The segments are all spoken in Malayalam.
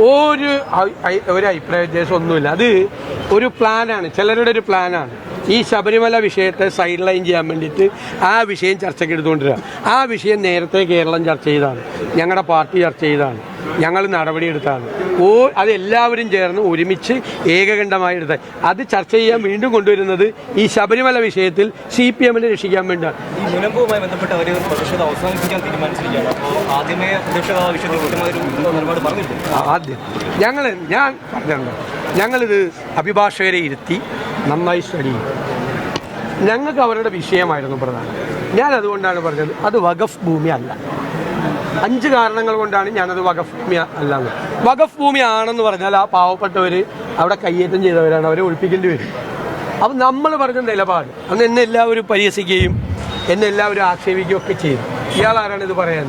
ഒരു ഒരു അഭിപ്രായ വ്യത്യാസം ഒന്നുമില്ല. അത് ഒരു പ്ലാനാണ് ചിലരുടെ ഒരു പ്ലാനാണ്. ഈ ശബരിമല വിഷയത്തെ സൈഡ് ലൈൻ ചെയ്യാൻ വേണ്ടിയിട്ട് ആ വിഷയം ചർച്ചയ്ക്ക് എടുത്തുകൊണ്ടിരിക്കുക ആ വിഷയം നേരത്തെ കേരളം ചർച്ച ചെയ്താണ് ഞങ്ങളുടെ പാർട്ടി ചർച്ച ചെയ്താണ് ഞങ്ങൾ നടപടിയെടുത്താണ് ഓ അത് എല്ലാവരും ചേർന്ന് ഒരുമിച്ച് ഏകകണ്ഠമായി എടുത്ത അത് ചർച്ച ചെയ്യാൻ വീണ്ടും കൊണ്ടുവരുന്നത് ഈ ശബരിമല വിഷയത്തിൽ സി പി എമ്മിനെ രക്ഷിക്കാൻ വേണ്ടിയാണ്. മുനമ്പുമായി ബന്ധപ്പെട്ട് അവർ പ്രതിഷേധം അവസാനിപ്പിക്കാൻ തീരുമാനിച്ചിരിക്കുകയാണ്. അപ്പോൾ ആദ്യമേ പ്രതിഷേധ വിഷയത്തിൽ ഒരു നിലപാട് പറഞ്ഞിട്ടുണ്ട്. ആദ്യം ഞങ്ങൾ ഞാൻ പറഞ്ഞിട്ടുണ്ട് ഞങ്ങളിത് അഭിഭാഷകരെ ഇരുത്തി നന്നായി സ്റ്റഡി ഞങ്ങൾക്ക് അവരുടെ വിഷയമായിരുന്നു പ്രധാനം. ഞാൻ അതുകൊണ്ടാണ് പറഞ്ഞത് അത് വഖഫ് ഭൂമി അല്ല. അഞ്ച് കാരണങ്ങൾ കൊണ്ടാണ് ഞാനത് വഖഫ് ഭൂമി അല്ല വകഫ് ഭൂമി ആണെന്ന് പറഞ്ഞാൽ ആ പാവപ്പെട്ടവർ അവിടെ കയ്യേറ്റം ചെയ്തവരാണ് അവരെ ഒഴിപ്പിക്കേണ്ടി വരും. അപ്പം നമ്മൾ പറഞ്ഞ നിലപാട് അന്ന് എന്നെ എല്ലാവരും പരിഹസിക്കുകയും എന്നെ എല്ലാവരും ആക്ഷേപിക്കുകയും ഒക്കെ ചെയ്തു. ഇയാൾ ആരാണ് ഇത് പറയാൻ?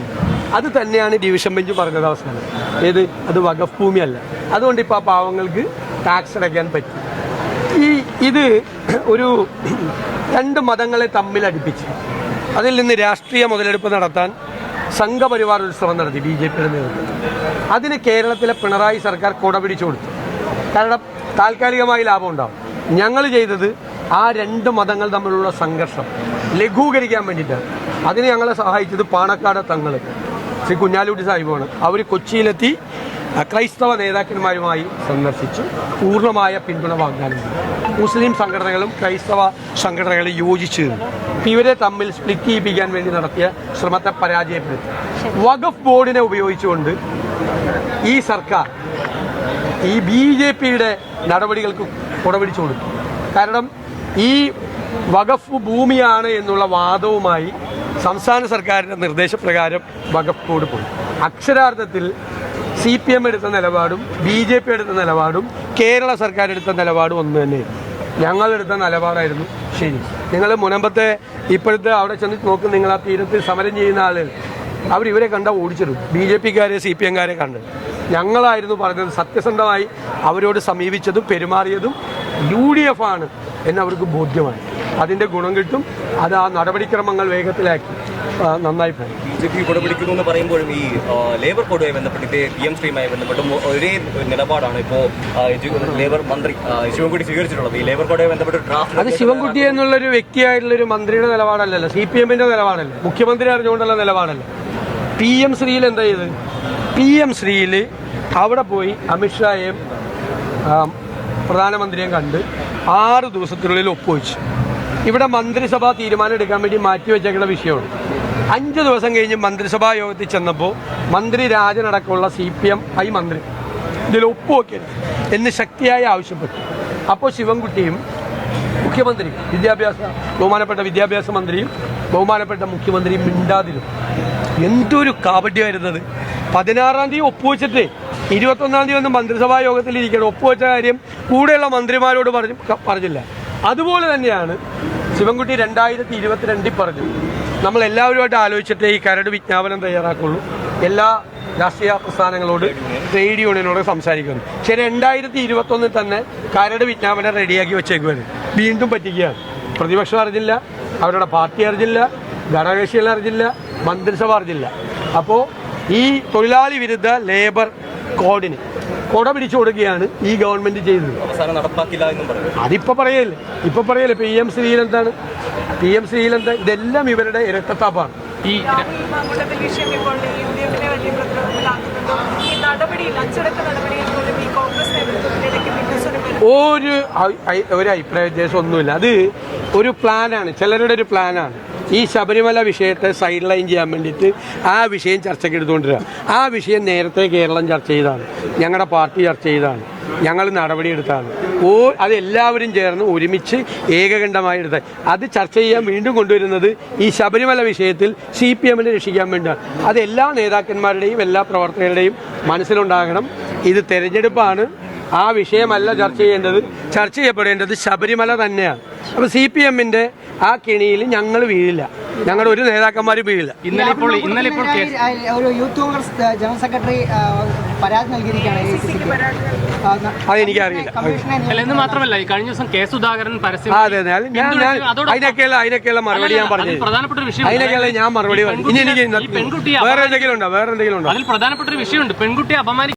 അത് തന്നെയാണ് ഡിവിഷൻ ബെഞ്ച് പറഞ്ഞത് അവസാനം. ഏത്? അത് വഖഫ് ഭൂമിയല്ല അതുകൊണ്ട് ഇപ്പോൾ ആ പാവങ്ങൾക്ക് ടാക്സ് അടയ്ക്കാൻ പറ്റും. ഈ ഇത് ഒരു രണ്ട് മതങ്ങളെ തമ്മിൽ അടുപ്പിച്ച്. അതിൽ നിന്ന് രാഷ്ട്രീയ മുതലെടുപ്പ് നടത്താൻ സംഘപരിവാർ ഉത്സവം നടത്തി ബി ജെ പിയുടെ നേതൃത്വത്തിൽ. അതിന് കേരളത്തിലെ പിണറായി സർക്കാർ കുട പിടിച്ചു കൊടുത്തു. കാരണം താൽക്കാലികമായി ലാഭം ഉണ്ടാവും. ഞങ്ങൾ ചെയ്തത് ആ രണ്ട് മതങ്ങൾ തമ്മിലുള്ള സംഘർഷം ലഘൂകരിക്കാൻ വേണ്ടിയിട്ടാണ്. അതിന് ഞങ്ങളെ സഹായിച്ചത് പാണക്കാട് തങ്ങൾ. ശ്രീ കുഞ്ഞാലുട്ടി സാഹിബാണ്. അവർ കൊച്ചിയിലെത്തി ക്രൈസ്തവ നേതാക്കന്മാരുമായി സന്ദർശിച്ചു. പൂർണമായ പിന്തുണ വാഗ്ദാനം ചെയ്തു. മുസ്ലിം സംഘടനകളും ക്രൈസ്തവ സംഘടനകളും യോജിച്ചു ഇവരെ തമ്മിൽ സ്പ്ലിറ്റ് ചെയ്യിപ്പിക്കാൻ വേണ്ടി നടത്തിയ ശ്രമത്തെ പരാജയപ്പെടുത്തി. വഖഫ് ബോർഡിനെ ഉപയോഗിച്ചുകൊണ്ട് ഈ സർക്കാർ ഈ ബി ജെ പിയുടെ നടപടികൾക്ക് കുടപിടിച്ചു കൊടുത്തു. കാരണം ഈ വഖഫ് ഭൂമിയാണ് എന്നുള്ള വാദവുമായി സംസ്ഥാന സർക്കാരിന്റെ നിർദ്ദേശപ്രകാരം വഖഫ് ബോർഡ് പോയി. അക്ഷരാർത്ഥത്തിൽ സി പി എം എടുത്ത നിലപാടും ബി ജെ പി എടുത്ത നിലപാടും കേരള സർക്കാർ എടുത്ത നിലപാടും ഒന്ന് തന്നെയായിരുന്നു. ഞങ്ങളെടുത്ത നിലപാടായിരുന്നു. ശരി. നിങ്ങൾ മുനമ്പത്തെ ഇപ്പോഴത്തെ അവിടെ ചെന്ന് നോക്കും നിങ്ങൾ ആ തീരത്ത് സമരം ചെയ്യുന്ന ആളുകൾ അവർ ഇവരെ കണ്ട ഓടിച്ചിടും. ബി ജെ പിക്കാരെ സി പി എംകാരെ കണ്ട്. ഞങ്ങളായിരുന്നു പറഞ്ഞത് സത്യസന്ധമായി അവരോട് സമീപിച്ചതും പെരുമാറിയതും യു ഡി എഫ് ആണ്. എന്നവർക്ക് ബോധ്യമായി അതിന്റെ ഗുണം കിട്ടും അത് ആ നടപടിക്രമങ്ങൾ വേഗത്തിലാക്കി നന്നായി പോകും. ബി ജെ പി കുടപിടിക്കുന്നു എന്ന് പറയുമ്പോഴും ഈ ലേബർ കോഡുമായി ബന്ധപ്പെട്ടിട്ട് പി എം ശ്രീയുമായി ബന്ധപ്പെട്ട് ഒരേ നിലപാടാണ് ഇപ്പോൾ ലേബർ മന്ത്രി ശിവൻകുട്ടി സ്വീകരിച്ചിട്ടുള്ളത്. ഈ ലേബർ കോഡുമായി ബന്ധപ്പെട്ട് അത് ഡ്രാഫ്റ്റ് ശിവൻകുട്ടി എന്നുള്ളൊരു വ്യക്തിയായിട്ടുള്ളൊരു മന്ത്രിയുടെ നിലപാടല്ലല്ലോ. സി പി എമ്മിന്റെ നിലപാടല്ലേ. മുഖ്യമന്ത്രി അറിഞ്ഞുകൊണ്ടുള്ള നിലപാടല്ലേ. പി എം ശ്രീയിൽ എന്താ ചെയ്ത്? പി എം ശ്രീയിൽ അവിടെ പോയി അമിത്ഷായെയും പ്രധാനമന്ത്രിയും പ്രധാനമന്ത്രിയെയും കണ്ട് ആറ് ദിവസത്തിനുള്ളിൽ ഒപ്പുവെച്ചു. ഇവിടെ മന്ത്രിസഭാ തീരുമാനം എടുക്കാൻ വേണ്ടി മാറ്റി വെച്ചേക്കുന്ന വിഷയമാണ്. അഞ്ച് ദിവസം കഴിഞ്ഞ് മന്ത്രിസഭാ യോഗത്തിൽ ചെന്നപ്പോൾ മന്ത്രി രാജനടക്കമുള്ള സി പി എം ഐ മന്ത്രി ഇതിൽ ഒപ്പുവെക്കരുത് എന്ന് ശക്തിയായി ആവശ്യപ്പെട്ടു. അപ്പോൾ ശിവൻകുട്ടിയും മുഖ്യമന്ത്രി വിദ്യാഭ്യാസ ബഹുമാനപ്പെട്ട വിദ്യാഭ്യാസ മന്ത്രിയും ബഹുമാനപ്പെട്ട മുഖ്യമന്ത്രിയും മിണ്ടാതിരും എന്തൊരു കാപട്യമായിരുന്നത് പതിനാറാം തീയതി ഒപ്പുവെച്ചിട്ട് ഇരുപത്തൊന്നാം തീയതി ഒന്നും മന്ത്രിസഭാ യോഗത്തിൽ ഇരിക്കണം ഒപ്പുവെച്ച കാര്യം കൂടെയുള്ള മന്ത്രിമാരോട് പറഞ്ഞു പറഞ്ഞില്ല. അതുപോലെ തന്നെയാണ് ശിവൻകുട്ടി രണ്ടായിരത്തി ഇരുപത്തിരണ്ടിൽ പറഞ്ഞു. നമ്മൾ എല്ലാവരുമായിട്ട് ആലോചിച്ചിട്ടേ ഈ കരട് വിജ്ഞാപനം തയ്യാറാക്കുള്ളൂ. എല്ലാ രാഷ്ട്രീയ പ്രസ്ഥാനങ്ങളോട് ട്രേഡ് യൂണിയനോട് സംസാരിക്കുന്നു. പക്ഷെ രണ്ടായിരത്തി ഇരുപത്തൊന്നിൽ തന്നെ കരട് വിജ്ഞാപനം റെഡിയാക്കി വെച്ചേക്കുവാണ്. വീണ്ടും പറ്റിക്കുകയാണ്. പ്രതിപക്ഷം അറിഞ്ഞില്ല അവരുടെ പാർട്ടി അറിഞ്ഞില്ല ഘടകകക്ഷികൾ അറിഞ്ഞില്ല മന്ത്രിസഭ അറിഞ്ഞില്ല. അപ്പോൾ ഈ തൊഴിലാളി വിരുദ്ധ ലേബർ കോഡിന് കൊട പിടിച്ചു കൊടുക്കുകയാണ് ഈ ഗവൺമെന്റ് ചെയ്തത്. അതിപ്പോ പറയല്ലേ? ഇപ്പൊ പറയല്ലേ? പി എം ശ്രീലെന്താണ്. പി എം ശ്രീലെന്താ ഇതെല്ലാം ഇവരുടെ ഇരട്ടത്താപ്പാണ്. ഈ ഒരു ഒരു അഭിപ്രായ വ്യത്യാസം ഒന്നുമില്ല അത് ഒരു പ്ലാനാണ്. ചിലരുടെ ഒരു പ്ലാനാണ്. ഈ ശബരിമല വിഷയത്തെ സൈഡ് ലൈൻ ചെയ്യാൻ വേണ്ടിയിട്ട് ആ വിഷയം ചർച്ചയ്ക്ക് എടുത്തുകൊണ്ടിരിക്കുക ആ വിഷയം നേരത്തെ കേരളം ചർച്ച ചെയ്താണ് ഞങ്ങളുടെ പാർട്ടി ചർച്ച ചെയ്താണ് ഞങ്ങൾ നടപടിയെടുത്താണ് ഓ അത് എല്ലാവരും ചേർന്ന് ഒരുമിച്ച് ഏകകണ്ഠമായി എടുത്ത. അത് ചർച്ച ചെയ്യാൻ വീണ്ടും കൊണ്ടുവരുന്നത് ഈ ശബരിമല വിഷയത്തിൽ സി പി എമ്മിനെ രക്ഷിക്കാൻ വേണ്ടിയാണ്. അത് എല്ലാ നേതാക്കന്മാരുടെയും എല്ലാ പ്രവർത്തകരുടെയും മനസ്സിലുണ്ടാകണം. ഇത് തെരഞ്ഞെടുപ്പാണ്. ആ വിഷയമല്ല ചർച്ച ചെയ്യേണ്ടത്. ചർച്ച ചെയ്യപ്പെടേണ്ടത് ശബരിമല തന്നെയാണ്. അപ്പോൾ സി പി എമ്മിന്റെ ആ കെണിയിൽ ഞങ്ങൾ വീഴില്ല. ഞങ്ങളുടെ ഒരു നേതാക്കന്മാരും വീഴില്ല. ഇന്നലെ ഇപ്പോൾ ഇന്നലെ ഇപ്പോൾ ഒരു യൂത്ത് കോൺഗ്രസ് ജനറൽ സെക്രട്ടറി പരാതി നൽകിയിരിക്കുകയാണ് അതെനിക്കറിയില്ല. എന്ന് മാത്രമല്ല ഈ കഴിഞ്ഞ ദിവസം കെ സുധാകരൻ പരസ്യം അതെ അതിനൊക്കെയുള്ള അതിനൊക്കെയുള്ള മറുപടി ഞാൻ പറഞ്ഞു പ്രധാനപ്പെട്ട ഒരു വിഷയം അതിനൊക്കെയുള്ള ഞാൻ മറുപടി പറഞ്ഞു ഇനി എനിക്ക് ഈ പെൺകുട്ടിയെ വേറെ എന്തെങ്കിലും ഉണ്ടോ? വേറെ എന്തെങ്കിലും ഉണ്ടോ? അതിൽ പ്രധാനപ്പെട്ട ഒരു വിഷയമുണ്ട്. പെൺകുട്ടിയെ അപമാനിക്കാൻ